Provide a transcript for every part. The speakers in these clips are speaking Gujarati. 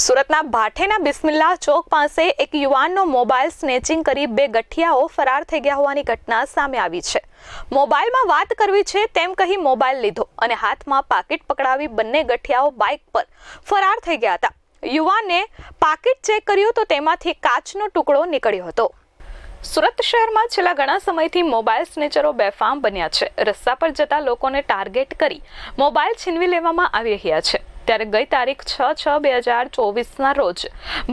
સુરતના ભાઠેના બિસ્મિલ્લા ચોક પાસે એક યુવાનનો મોબાઈલ સ્નેચિંગ કરી બે ગઠિયાઓ ફરાર થઈ ગયા હોવાની ઘટના સામે આવી છે. મોબાઈલમાં વાત કરવી છે તેમ કહી મોબાઈલ લીધો અને હાથમાં પાકીટ પકડાવી બંને ગઠિયાઓ બાઇક પર ફરાર થઈ ગયા હતા. યુવાને પાકીટ ચેક કર્યું તો તેમાંથી કાચનો ટુકડો નીકળ્યો હતો. સુરત શહેરમાં છેલ્લા ઘણા સમયથી મોબાઈલ સ્નેચરો બેફામ બન્યા છે. રસ્તા પર જતા લોકોને ટાર્ગેટ કરી મોબાઈલ છીનવી લેવામાં આવી રહ્યા છે. ત્યારે ગઈ તારીખ છ છ બે હજાર ચોવીસના રોજ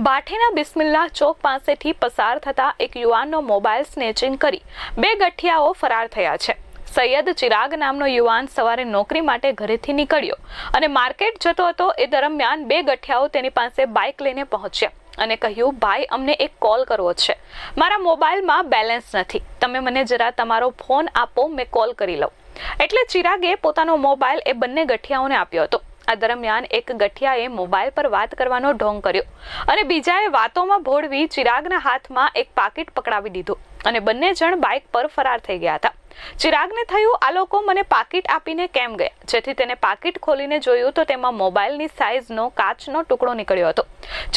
બાઠીના બિસ્મિલ્લા ચોક પાસેથી પસાર થતા એક યુવાનનો મોબાઈલ સ્નેચિંગ કરી બે ગઠિયાઓ ફરાર થયા છે. સૈયદ ચિરાગ નામનો યુવાન સવારે નોકરી માટે ઘરેથી નીકળ્યો અને માર્કેટ જતો હતો એ દરમિયાન બે ગઠિયાઓ તેની પાસે બાઇક લઈને પહોંચ્યા અને કહ્યું, ભાઈ, અમને એક કોલ કરવો છે. મારા મોબાઈલમાં બેલેન્સ નથી. તમે મને જરા તમારો ફોન આપો, મેં કોલ કરી લઉં. એટલે ચિરાગે પોતાનો મોબાઈલ એ બંને ગઠિયાઓને આપ્યો હતો. આ દરમિયાન એક ગઠિયાએ મોબાઈલ પર વાત કરવાનો ઢોંગ કર્યો અને બીજાએ વાતોમાં ભોળવી ચિરાગના હાથમાં એક પાકીટ પકડાવી દીધું અને બંને જણ બાઇક પર ફરાર થઈ ગયા હતા. ચિરાગને થયું, આ લોકો મને પાકીટ આપીને કેમ ગયા? જેથી તેને પાકીટ ખોલીને જોયું તો તેમાં મોબાઈલની સાઇઝનો કાચનો ટુકડો નીકળ્યો હતો.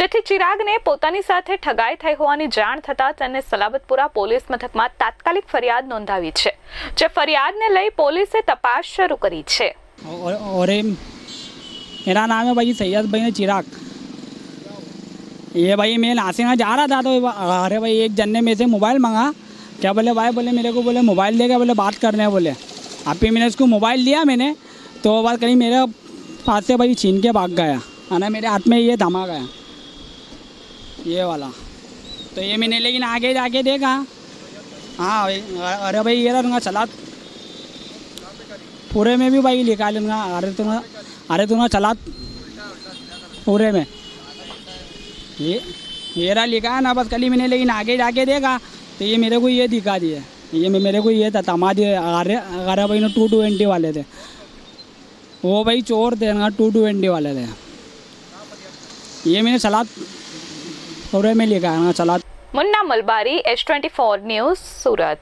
જેથી ચિરાગને પોતાની સાથે ઠગાઈ થઈ હોવાની જાણ થતાં તેને સલાબતપુરા પોલીસ મથકમાં તાત્કાલિક ફરિયાદ નોંધાવી છે, જે ફરિયાદને લઈ પોલીસે તપાસ શરૂ કરી છે. मेरा नाम है भाई सैयद भाई ने चिराग। ये भाई मैं नासिक जा रहा था तो अरे भाई, एक जन ने मेरे से मोबाइल मंगा। क्या बोले, भाई बोले, मेरे को बोले मोबाइल दे, क्या बोले, बात करने हैं? बोले। फिर मैंने उसको मोबाइल दिया मैंने तो बात करी, मेरे पास से भाई छीन के भाग गया। है ना मेरे हाथ में ये थमा गया ये वाला। तो ये मैंने लेकिन आगे जाके देखा। हाँ भाई अरे भाई, ये रहा चला पूरे में भी भाई निकाल अरे तुम अरे तुम चला पूरे में। ये मेरा लिखा है ना बस कल ही मैंने लेकिन आगे जाके देगा तो ये मेरे को ये दिखा दिया ये मेरे को ये था, तमा दिए। अरे अगर भाई ना टू ट्वेंटी वाले थे। वो भाई चोर थे ना टू ट्वेंटी वाले थे। ये मैंने सलाद पूरे में लिखा है ना Salad Munna Malbari H twenty four news Surat.